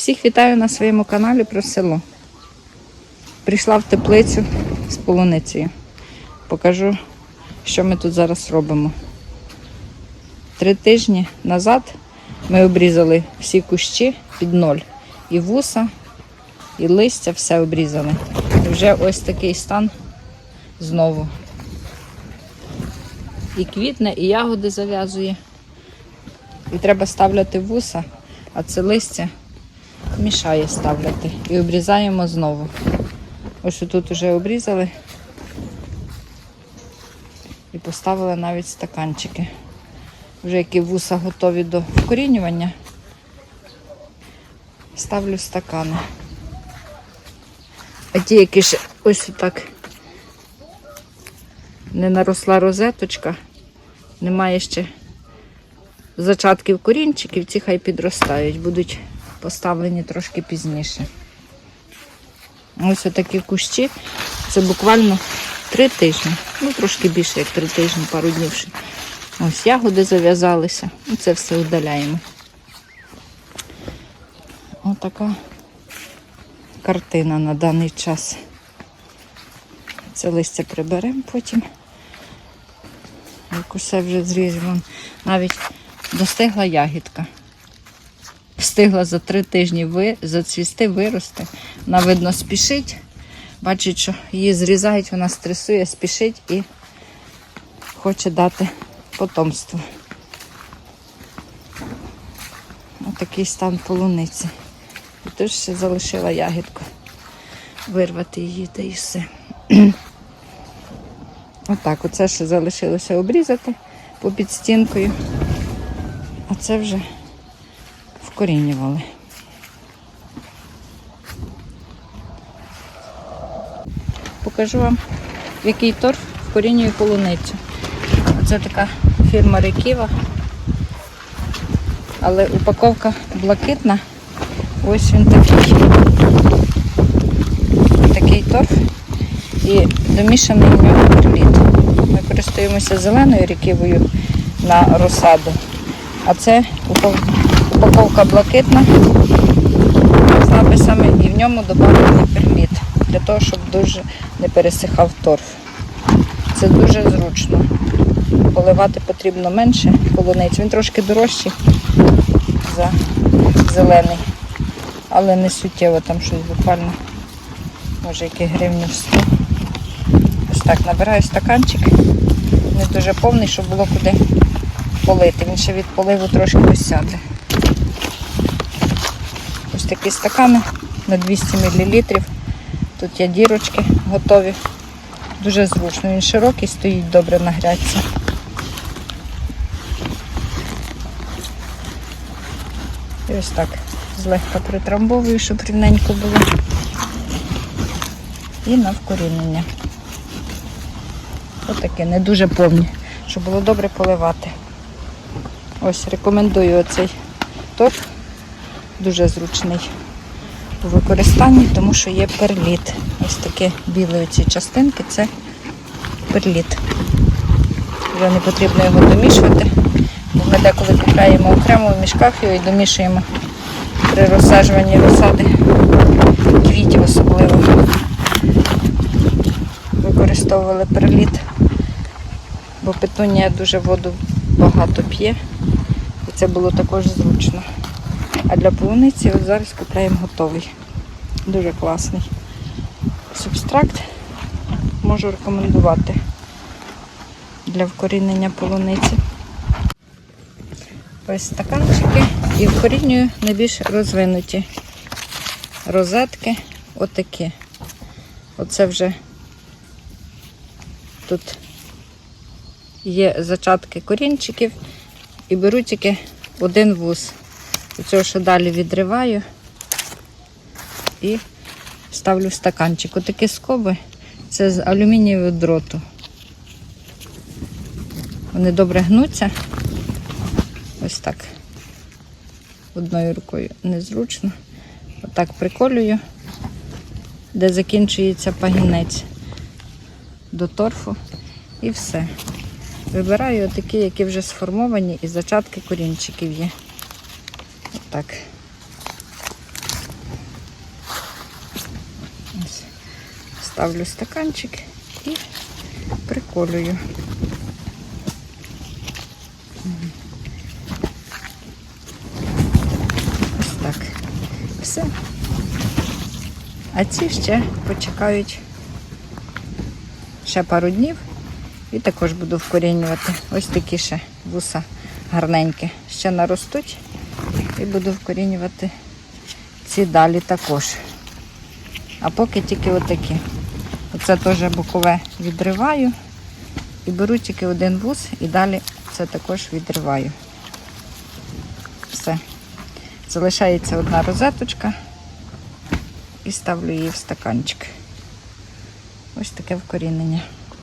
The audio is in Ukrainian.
Всіх вітаю на своєму каналі про село. Прийшла в теплицю з полуницею. Покажу, що ми тут зараз робимо. Три тижні назад ми обрізали всі кущі під ноль. І вуса, і листя все обрізали. І вже ось такий стан знову. І квітне, і ягоди зав'язує. І треба ставляти вуса, а це листя мішає ставляти. І обрізаємо знову. Ось тут вже обрізали і поставили навіть стаканчики. Вже які вуса готові до вкорінювання, ставлю стакани. А ті, які ще ось так не наросла розеточка, немає ще зачатків корінчиків, ці хай підростають, будуть поставлені трошки пізніше. Ось отакі кущі. Це буквально три тижні. Ну, трошки більше, як три тижні, пару днів. Ось ягоди зав'язалися. Ну, Це все удаляємо. Отака картина на даний час. Це листя приберемо потім. Як усе вже зрізано. Навіть достигла ягідка. Встигла за три тижні ви, зацвісти, вирости. Вона, видно, спішить. Бачить, що її зрізають, вона стресує, спішить і хоче дати потомство. Отакий стан полуниці. І тут ще залишила ягідку. Вирвати її та і все. Отак, оце ще залишилося обрізати попід стінкою. А це вже вкорінювали. Покажу вам, який торф вкорінює полуницю. Це така фірма Реківа. Але упаковка блакитна. Ось він такий. Такий торф і домішаний в нього перліт. Ми користуємося зеленою ріківою на розсаду. А це упак- упаковка блакитна з написами і в ньому доданий перліт для того, щоб дуже не пересихав торф. Це дуже зручно. Поливати потрібно менше полуницю. Він трошки дорожчий за зелений, але не суттєво, там щось буквально, може який гривню 100. Ось так набираю стаканчик, не дуже повний, щоб було куди полити. Він ще від поливу трошки посяде. Ось такі стакани на 200 мл. Тут є дірочки готові. Дуже зручно. Він широкий, стоїть добре на грядці. І ось так злегка притрамбовую, щоб рівненько було. І на вкорінення. Отаке, не дуже повні, щоб було добре поливати. Ось рекомендую оцей торф. Дуже зручний у використанні, тому що є перліт. Ось такі білі ці частинки це перліт. Вже не потрібно його домішувати, ми деколи купляємо окремо в мішках його і домішуємо при розсаджуванні розсади квітів особливо. Використовували перліт, бо петунія дуже воду багато п'є. І це було також зручно. А для полуниці от зараз купляємо готовий. Дуже класний. Субстракт можу рекомендувати для вкорінення полуниці. Ось стаканчики і вкорінюю найбільш розвинуті розетки. Отакі. Оце вже тут є зачатки корінчиків і беру тільки один вуз. Оцього, що далі відриваю і ставлю в стаканчик. Отакі скоби це з алюмінієвого дроту. Вони добре гнуться. Ось так. Одною рукою незручно. Отак приколюю, де закінчується пагінець до торфу і все. Вибираю такі, які вже сформовані і зачатки корінчиків є. Так. Ось. Ставлю стаканчик і приколюю. Ось так. Все. А ці ще почекають ще пару днів і також буду вкорінювати. Ось такі ще вуса гарненькі. Ще наростуть і буду вкорінювати ці далі також. А поки тільки отакі. Оце теж бокове відриваю і беру тільки один вус і далі це також відриваю. Все. Залишається одна розеточка і ставлю її в стаканчик. Ось таке вкорінення.